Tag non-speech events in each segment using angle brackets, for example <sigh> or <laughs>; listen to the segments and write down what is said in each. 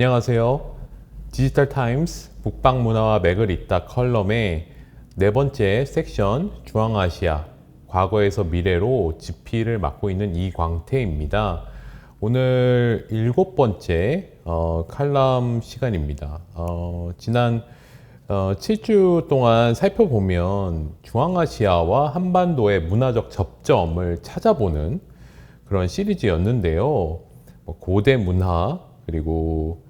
안녕하세요. 디지털 타임스 북방 문화와 맥을 잇다 컬럼의 네 번째 섹션 중앙아시아 과거에서 미래로 지피를 맡고 있는 이광태입니다. 오늘 일곱 번째 어, 칼럼 시간입니다. 어, 지난 어, 7주 동안 살펴보면 중앙아시아와 한반도의 문화적 접점을 찾아보는 그런 시리즈였는데요. 뭐 고대 문화 그리고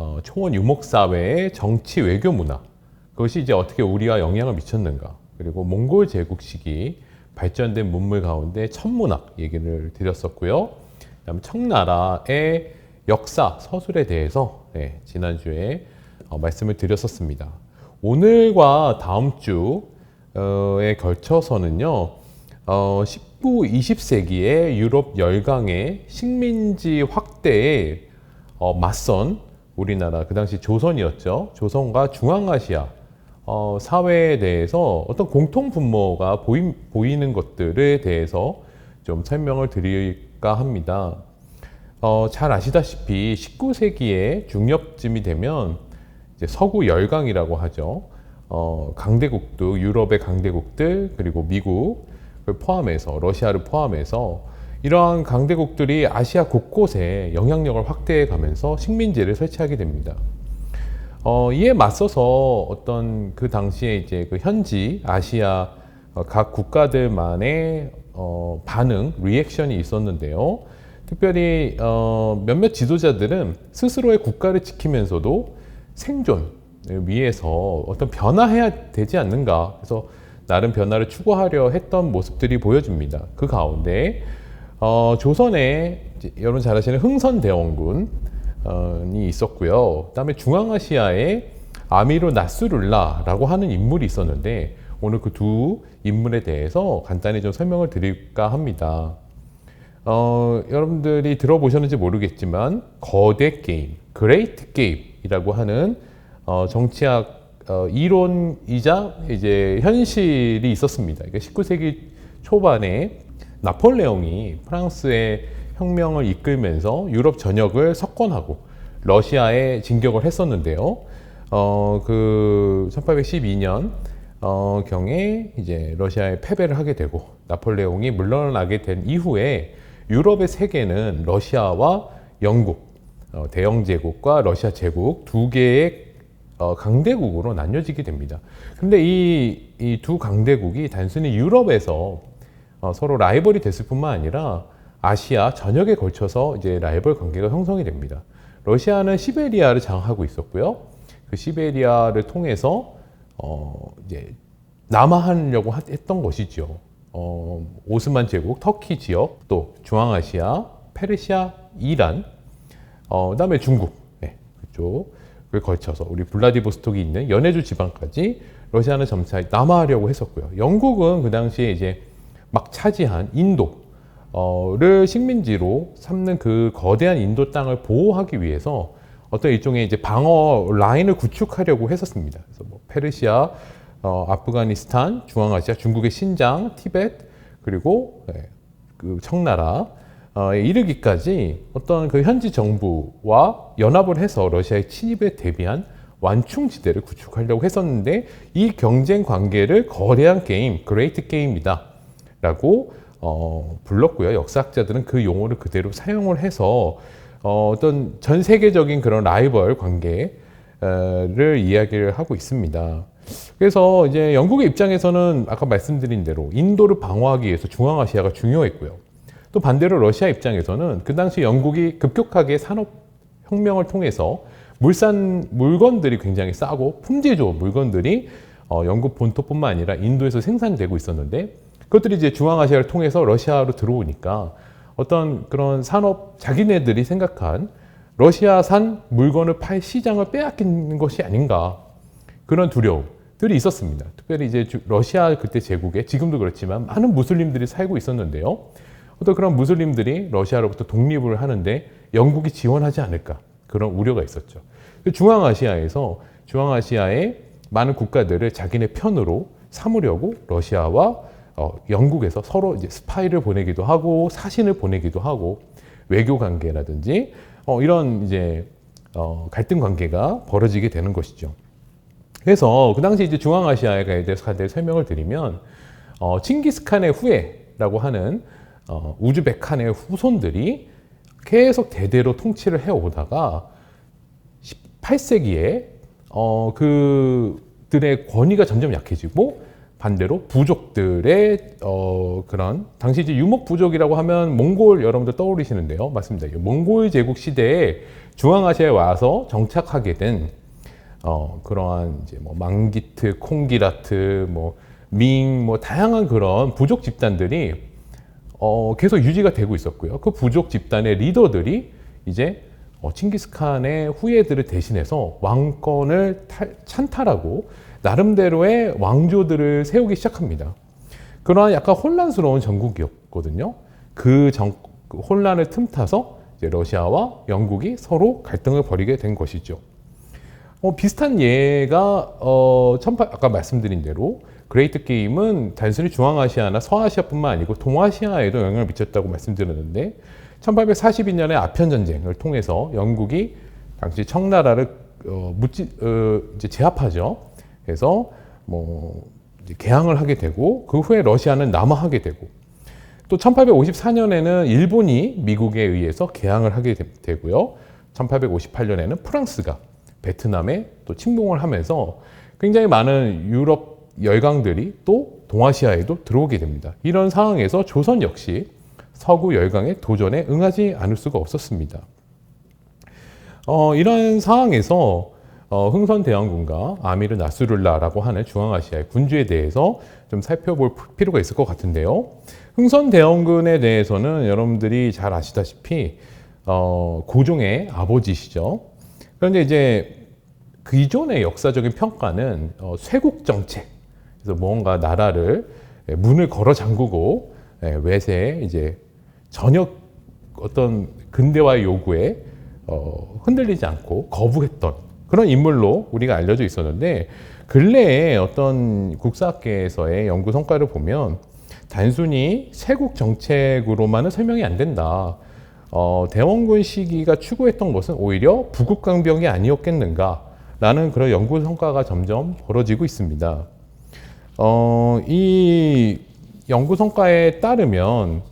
어, 초원 유목 사회의 정치 외교 문화 그것이 이제 어떻게 우리와 영향을 미쳤는가 그리고 몽골 제국 시기 발전된 문물 가운데 천문학 얘기를 드렸었고요. 그다음에 청나라의 역사 서술에 대해서 네, 지난주에 어, 말씀을 드렸었습니다. 오늘과 다음 주에 걸쳐서는요. 어, 19, 20세기의 유럽 열강의 식민지 확대에 어, 맞선 우리나라 그 당시 조선이었죠. 조선과 중앙아시아 어, 사회에 대해서 어떤 공통 분모가 보이, 보이는 것들에 대해서 좀 설명을 드릴까 합니다. 어, 잘 아시다시피 19세기에 중엽쯤이 되면 서구 열강이라고 하죠. 어, 강대국도 유럽의 강대국들 그리고 미국을 포함해서 러시아를 포함해서 이러한 강대국들이 아시아 곳곳에 영향력을 확대해 가면서 식민지를 설치하게 됩니다. 어, 이에 맞서서 어떤 그 당시에 이제 그 현지 아시아 어, 각 국가들만의 어, 반응, 리액션이 있었는데요. 특별히 어, 몇몇 지도자들은 스스로의 국가를 지키면서도 생존을 위해서 어떤 변화해야 되지 않는가. 그래서 나름 변화를 추구하려 했던 모습들이 보여집니다. 그 가운데 어, 조선에 여러분 잘 아시는 흥선대원군이 있었고요. 그다음에 중앙아시아에 아미르 나스룰라라고 하는 인물이 있었는데 오늘 그 두 인물에 대해서 간단히 좀 설명을 드릴까 합니다. 어, 여러분들이 들어보셨는지 모르겠지만 거대 게임, 그레이트 게임이라고 하는 어, 정치학 어, 이론이자 이제 현실이 있었습니다. 그러니까 19세기 초반에 나폴레옹이 프랑스의 혁명을 이끌면서 유럽 전역을 석권하고 러시아에 진격을 했었는데요. 어, 그 1812년 어, 경에 이제 러시아에 패배를 하게 되고 나폴레옹이 물러나게 된 이후에 유럽의 세계는 러시아와 영국, 어, 대영 제국과 러시아 제국 두 개의 어, 강대국으로 나뉘어지게 됩니다. 그런데 이두 강대국이 단순히 유럽에서 어, 서로 라이벌이 됐을 뿐만 아니라 아시아 전역에 걸쳐서 이제 라이벌 관계가 형성이 됩니다. 러시아는 시베리아를 장악하고 있었고요. 그 시베리아를 통해서 어, 이제 남하하려고 했던 것이죠. 어, 오스만 제국, 터키 지역, 또 중앙아시아, 페르시아, 이란, 어, 그다음에 중국, 네, 그쪽을 걸쳐서 우리 블라디보스톡이 있는 연해주 지방까지 러시아는 점차 남하하려고 했었고요. 영국은 그 당시에 이제 막 차지한 인도를 식민지로 삼는 그 거대한 인도 땅을 보호하기 위해서 어떤 일종의 이제 방어 라인을 구축하려고 했었습니다. 그래서 뭐 페르시아, 어, 아프가니스탄, 중앙아시아, 중국의 신장, 티벳 그리고 네, 그 청나라 어, 이르기까지 어떤 그 현지 정부와 연합을 해서 러시아의 침입에 대비한 완충지대를 구축하려고 했었는데 이 경쟁 관계를 거대한 게임, 그레이트 게임이다. 라고 어, 불렀고요. 역사학자들은 그 용어를 그대로 사용을 해서 어, 어떤 전 세계적인 그런 라이벌 관계를 이야기를 하고 있습니다. 그래서 이제 영국의 입장에서는 아까 말씀드린 대로 인도를 방어하기 위해서 중앙아시아가 중요했고요. 또 반대로 러시아 입장에서는 그 당시 영국이 급격하게 산업 혁명을 통해서 물산 물건들이 굉장히 싸고 품질 좋은 물건들이 어, 영국 본토뿐만 아니라 인도에서 생산되고 있었는데 그것들이 이제 중앙아시아를 통해서 러시아로 들어오니까 어떤 그런 산업 자기네들이 생각한 러시아산 물건을 팔 시장을 빼앗기는 것이 아닌가 그런 두려움들이 있었습니다. 특별히 이제 러시아 그때 제국에 지금도 그렇지만 많은 무슬림들이 살고 있었는데요. 어떤 그런 무슬림들이 러시아로부터 독립을 하는데 영국이 지원하지 않을까 그런 우려가 있었죠. 중앙아시아에서 중앙아시아의 많은 국가들을 자기네 편으로 삼으려고 러시아와 어, 영국에서 서로 이제 스파이를 보내기도 하고 사신을 보내기도 하고 외교 관계라든지 어, 이런 이제 어, 갈등 관계가 벌어지게 되는 것이죠. 그래서 그 당시 이제 중앙아시아에 대해서 설명을 드리면 어, 칭기스칸의 후예라고 하는 어, 우즈베칸의 후손들이 계속 대대로 통치를 해오다가 18세기에 어, 그들의 권위가 점점 약해지고 반대로 부족들의 어, 그런 당시 이제 유목 부족이라고 하면 몽골 여러분들 떠오르시는데요, 맞습니다. 이 몽골 제국 시대에 중앙아시아에 와서 정착하게 된 어, 그러한 이제 뭐 망기트, 콩기라트, 뭐 밍, 뭐 다양한 그런 부족 집단들이 어, 계속 유지가 되고 있었고요. 그 부족 집단의 리더들이 이제 어, 칭기스칸의 후예들을 대신해서 왕권을 탈, 찬탈하고 나름대로의 왕조들을 세우기 시작합니다. 그러한 약간 혼란스러운 전국이었거든요. 그, 정, 그 혼란을 틈타서 러시아와 영국이 서로 갈등을 벌이게 된 것이죠. 어, 비슷한 예가 어, 18, 아까 말씀드린 대로 그레이트 게임은 단순히 중앙아시아나 서아시아뿐만 아니고 동아시아에도 영향을 미쳤다고 말씀드렸는데 1842년에 아편 전쟁을 통해서 영국이 당시 청나라를 어, 묻지, 어, 이제 제압하죠. 그래서 뭐 개항을 하게 되고 그 후에 러시아는 남하하게 되고 또 1854년에는 일본이 미국에 의해서 개항을 하게 되, 고요 1858년에는 프랑스가 베트남에 또 침공을 하면서 굉장히 많은 유럽 열강들이 또 동아시아에도 들어오게 됩니다. 이런 상황에서 조선 역시 서구 열강의 도전에 응하지 않을 수가 없었습니다. 어, 이런 상황에서 어, 흥선 대왕군과 아미르 나스룰라라고 하는 중앙아시아의 군주에 대해서 좀 살펴볼 필요가 있을 것 같은데요. 흥선대원군에 대해서는 여러분들이 잘 아시다시피 어, 고종의 아버지시죠. 그런데 이제 그 이전의 역사적인 평가는 어, 쇄국 정책, 그래서 뭔가 나라를 예, 문을 걸어 잠그고 예, 외세에 이제 전혀 어떤 근대화의 요구에 어, 흔들리지 않고 거부했던 그런 인물로 우리가 알려져 있었는데 근래에 어떤 국사학계에서의 연구 성과를 보면 단순히 세국 정책으로만은 설명이 안 된다. 어, 대원군 시기가 추구했던 것은 오히려 부국 강병이 아니었겠는가라는 그런 연구 성과가 점점 벌어지고 있습니다. 어, 이 연구 성과에 따르면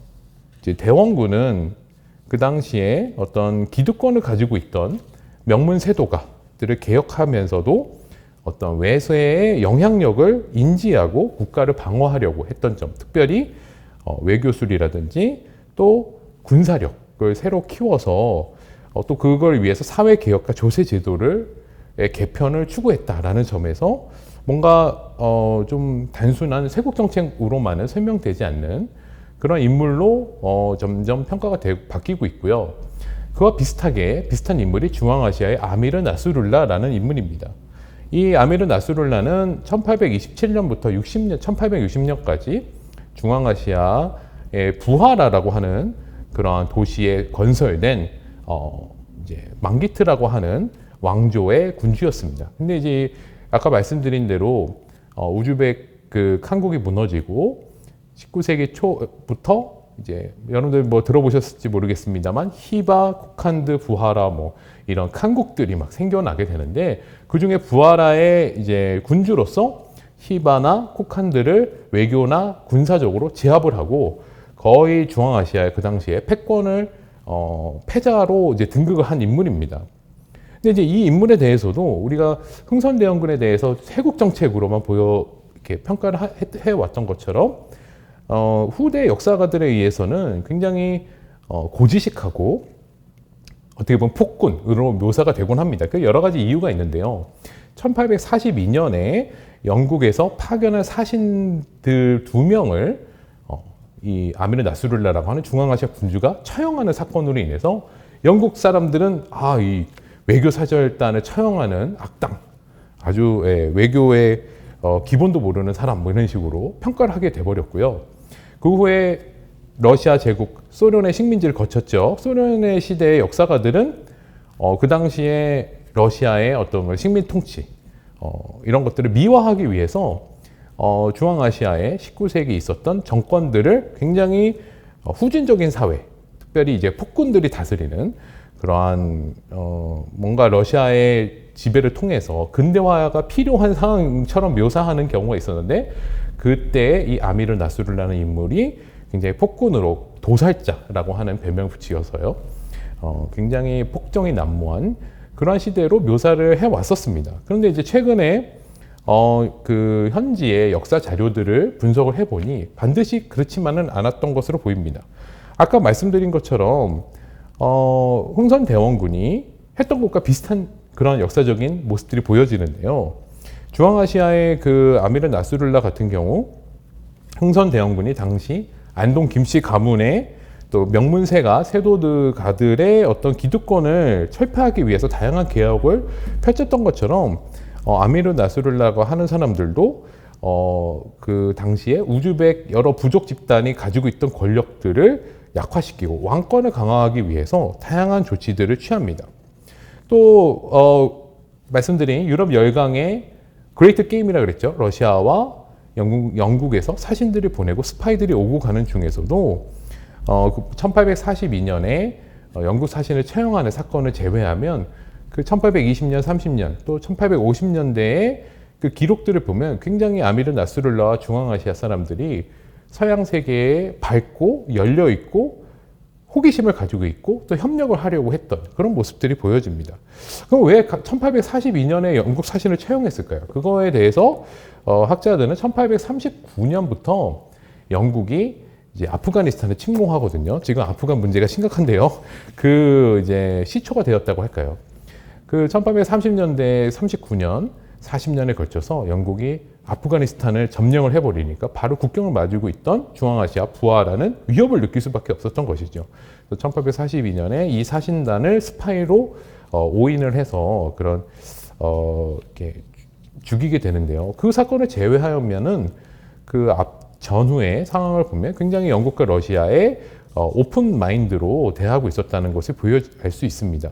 이제 대원군은 그 당시에 어떤 기득권을 가지고 있던 명문 세도가 들을 개혁하면서도 어떤 외세의 영향력을 인지하고 국가를 방어하려고 했던 점, 특별히 어, 외교술이라든지 또 군사력을 새로 키워서 어, 또 그걸 위해서 사회 개혁과 조세 제도를 개편을 추구했다라는 점에서 뭔가 어, 좀 단순한 세국 정책으로만은 설명되지 않는 그런 인물로 어, 점점 평가가 되, 바뀌고 있고요. 그와 비슷하게 비슷한 인물이 중앙아시아의 아미르 나스룰라라는 인물입니다. 이 아미르 나스룰라는 1827년부터 60년, 1860년까지 중앙아시아의 부하라라고 하는 그러한 도시에 건설된 어, 이제 망기트라고 하는 왕조의 군주였습니다. 근데 이제 아까 말씀드린 대로 어, 우즈벡 그 칸국이 무너지고 19세기 초부터 이제 여러분들 뭐 들어보셨을지 모르겠습니다만 히바, 코칸드, 부하라 뭐 이런 칸국들이 막 생겨나게 되는데 그 중에 부하라의 이제 군주로서 히바나 코칸드를 외교나 군사적으로 제압을 하고 거의 중앙아시아의 그 당시에 패권을 어, 패자로 이제 등극을 한 인물입니다. 근데 이제 이 인물에 대해서도 우리가 흥선대원군에 대해서 세국 정책으로만 보여 이렇게 평가를 해, 왔던 것처럼 어, 후대 역사가들에 의해서는 굉장히 어, 고지식하고 어떻게 보면 폭군으로 묘사가 되곤 합니다. 그 여러 가지 이유가 있는데요. 1842년에 영국에서 파견한 사신들 두 명을 어, 이 아미르 나스룰라라고 하는 중앙아시아 군주가 처형하는 사건으로 인해서 영국 사람들은 아, 이 외교 사절단을 처형하는 악당, 아주 예, 외교의 어, 기본도 모르는 사람 뭐 이런 식으로 평가를 하게 돼버렸고요. 그 후에 러시아 제국, 소련의 식민지를 거쳤죠. 소련의 시대의 역사가들은 어, 그 당시에 러시아의 어떤 식민 통치 어, 이런 것들을 미화하기 위해서 어, 중앙아시아에 19세기 있었던 정권들을 굉장히 어, 후진적인 사회, 특별히 이제 폭군들이 다스리는 그러한 어, 뭔가 러시아의 지배를 통해서 근대화가 필요한 상황처럼 묘사하는 경우가 있었는데 그때 이 아미르 나수르라는 인물이 굉장히 폭군으로 도살자라고 하는 별명을 붙이어서요. 어, 굉장히 폭정이 난무한 그러한 시대로 묘사를 해왔었습니다. 그런데 이제 최근에 어, 그 현지의 역사 자료들을 분석을 해보니 반드시 그렇지만은 않았던 것으로 보입니다. 아까 말씀드린 것처럼 어, 흥선 대원군이 했던 것과 비슷한 그런 역사적인 모습들이 보여지는데요. 중앙아시아의 그 아미르 나스룰라 같은 경우 흥선 대원군이 당시 안동 김씨 가문의 또 명문세가 세도드가들의 어떤 기득권을 철폐하기 위해서 다양한 개혁을 펼쳤던 것처럼 어, 아미르 나스룰라고 하는 사람들도 어, 그 당시에 우즈벡 여러 부족 집단이 가지고 있던 권력들을 약화시키고 왕권을 강화하기 위해서 다양한 조치들을 취합니다. 또 어, 말씀드린 유럽 열강의 그레이트 게임이라 그랬죠. 러시아와 영국, 영국에서 사신들을 보내고 스파이들이 오고 가는 중에서도 어, 1842년에 어, 영국 사신을 채용하는 사건을 제외하면 그 1820년, 30년 또 1850년대의 그 기록들을 보면 굉장히 아미르 나스룰라와 중앙아시아 사람들이 서양 세계에 밝고 열려 있고 호기심을 가지고 있고 또 협력을 하려고 했던 그런 모습들이 보여집니다. 그럼 왜 1842년에 영국 사신을 채용했을까요? 그거에 대해서 어, 학자들은 1839년부터 영국이 이제 아프가니스탄을 침공하거든요. 지금 아프간 문제가 심각한데요. <laughs> 그 이제 시초가 되었다고 할까요? 그 1830년대 39년 40년에 걸쳐서 영국이 아프가니스탄을 점령을 해버리니까 바로 국경을 마주고 있던 중앙아시아 부하라는 위협을 느낄 수밖에 없었던 것이죠. 1842년에 이 사신단을 스파이로 어, 오인을 해서 그런 어, 이렇게 죽이게 되는데요. 그 사건을 제외하면은 그 앞 전후의 상황을 보면 굉장히 영국과 러시아의 어, 오픈 마인드로 대하고 있었다는 것을 보여알 수 있습니다.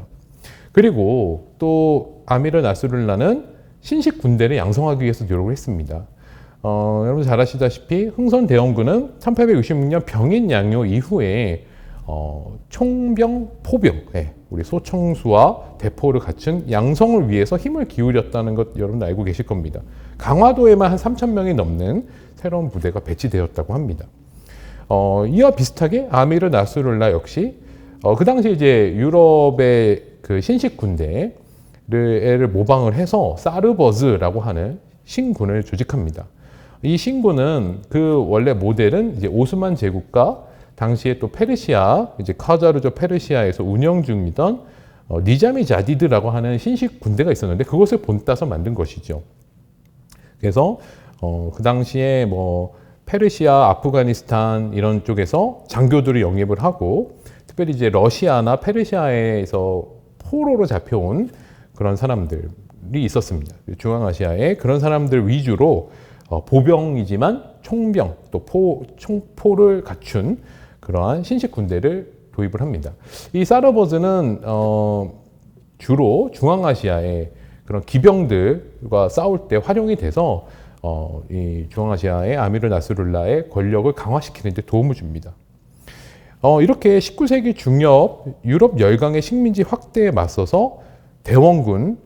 그리고 또 아미르 나스룰라는 신식 군대를 양성하기 위해서 노력을 했습니다. 어, 여러분 잘 아시다시피 흥선 대원군은 1866년 병인 양요 이후에 어, 총병, 포병, 네, 우리 소청수와 대포를 갖춘 양성을 위해서 힘을 기울였다는 것 여러분 알고 계실 겁니다. 강화도에만 한 3천 명이 넘는 새로운 부대가 배치되었다고 합니다. 어, 이와 비슷하게 아미르 나스룰라 역시 어, 그 당시 이제 유럽의 그 신식 군대 를 모방을 해서 사르버즈라고 하는 신군을 조직합니다. 이 신군은 그 원래 모델은 이제 오스만 제국과 당시에 또 페르시아 이제 카자르조 페르시아에서 운영 중이던 어, 니자미 자디드라고 하는 신식 군대가 있었는데 그것을 본따서 만든 것이죠. 그래서 어, 그 당시에 뭐 페르시아, 아프가니스탄 이런 쪽에서 장교들을 영입을 하고 특별히 이제 러시아나 페르시아에서 포로로 잡혀온 그런 사람들이 있었습니다. 중앙아시아에 그런 사람들 위주로 어, 보병이지만 총병 또 포, 총포를 갖춘 그러한 신식 군대를 도입을 합니다. 이 사르버즈는 어, 주로 중앙아시아의 그런 기병들과 싸울 때 활용이 돼서 어, 이 중앙아시아의 아미르 나스룰라의 권력을 강화시키는 데 도움을 줍니다. 어, 이렇게 19세기 중엽 유럽 열강의 식민지 확대에 맞서서 대원군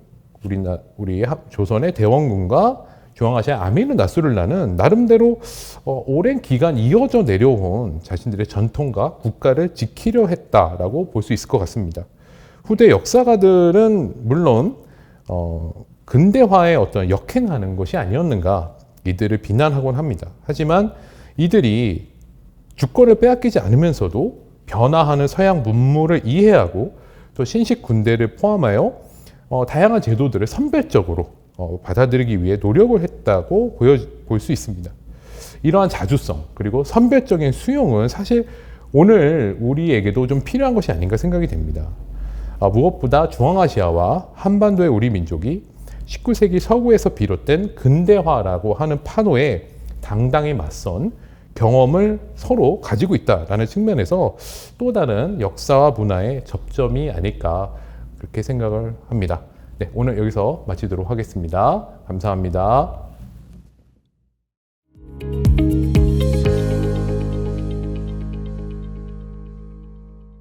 우리나 우리 조선의 대원군과 중앙아시아 아미르 나스룰라는 나름대로 어, 오랜 기간 이어져 내려온 자신들의 전통과 국가를 지키려 했다라고 볼 수 있을 것 같습니다. 후대 역사가들은 물론 어, 근대화의 어떤 역행하는 것이 아니었는가 이들을 비난하곤 합니다. 하지만 이들이 주권을 빼앗기지 않으면서도 변화하는 서양 문물을 이해하고 또 신식 군대를 포함하여 어, 다양한 제도들을 선별적으로 어, 받아들이기 위해 노력을 했다고 볼수 있습니다. 이러한 자주성 그리고 선별적인 수용은 사실 오늘 우리에게도 좀 필요한 것이 아닌가 생각이 됩니다. 아, 무엇보다 중앙아시아와 한반도의 우리 민족이 19세기 서구에서 비롯된 근대화라고 하는 판호에 당당히 맞선 경험을 서로 가지고 있다라는 측면에서 또 다른 역사와 문화의 접점이 아닐까 그렇게 생각을 합니다. 네, 오늘 여기서 마치도록 하겠습니다. 감사합니다.